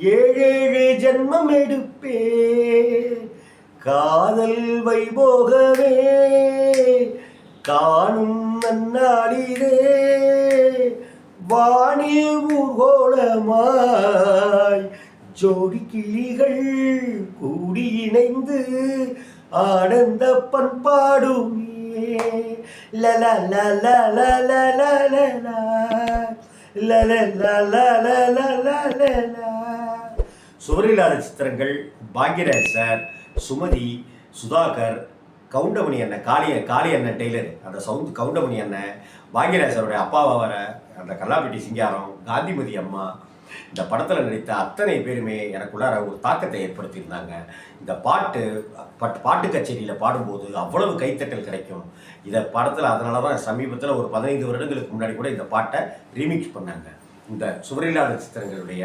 ஏழேழு ஜென்மம் எடுப்பே. காதல் வைபோகவே. காணும் நன்னாளிலே. வானில் ஊர்கோலமாய் ஜோடி கிளிகள் கூடி இணைந்து ஆனந்த பண்பாடுமே லல லல லல லல லல சுவரில்லாத சித்திரங்கள் பாக்யராஜ் சார் சுமதி சுதாகர் கவுண்டமணி அண்ணன் காளி காளி அண்ணன் டெய்லர். அந்த சவுண்ட் கவுண்டமணி அண்ணன் பாக்யராஜ் சாருடைய அப்பாவை வர அந்த கல்லாப்பட்டி சிங்காரம் காந்திமதி அம்மா இந்த படத்தில் நடித்த அத்தனை பேருமே எனக்குள்ளார ஒரு தாக்கத்தை ஏற்படுத்தியிருந்தாங்க. இந்த பாட்டு பட் பாட்டு கச்சேரியில் பாடும்போது அவ்வளவு கைத்தட்டல் கிடைக்கும். இதை படத்தில் அதனால தான் சமீபத்தில் ஒரு பதினைந்து வருடங்களுக்கு முன்னாடி கூட இந்த பாட்டை ரீமிக்ஸ் பண்ணாங்க. இந்த சுவரில்லாத சித்திரங்களுடைய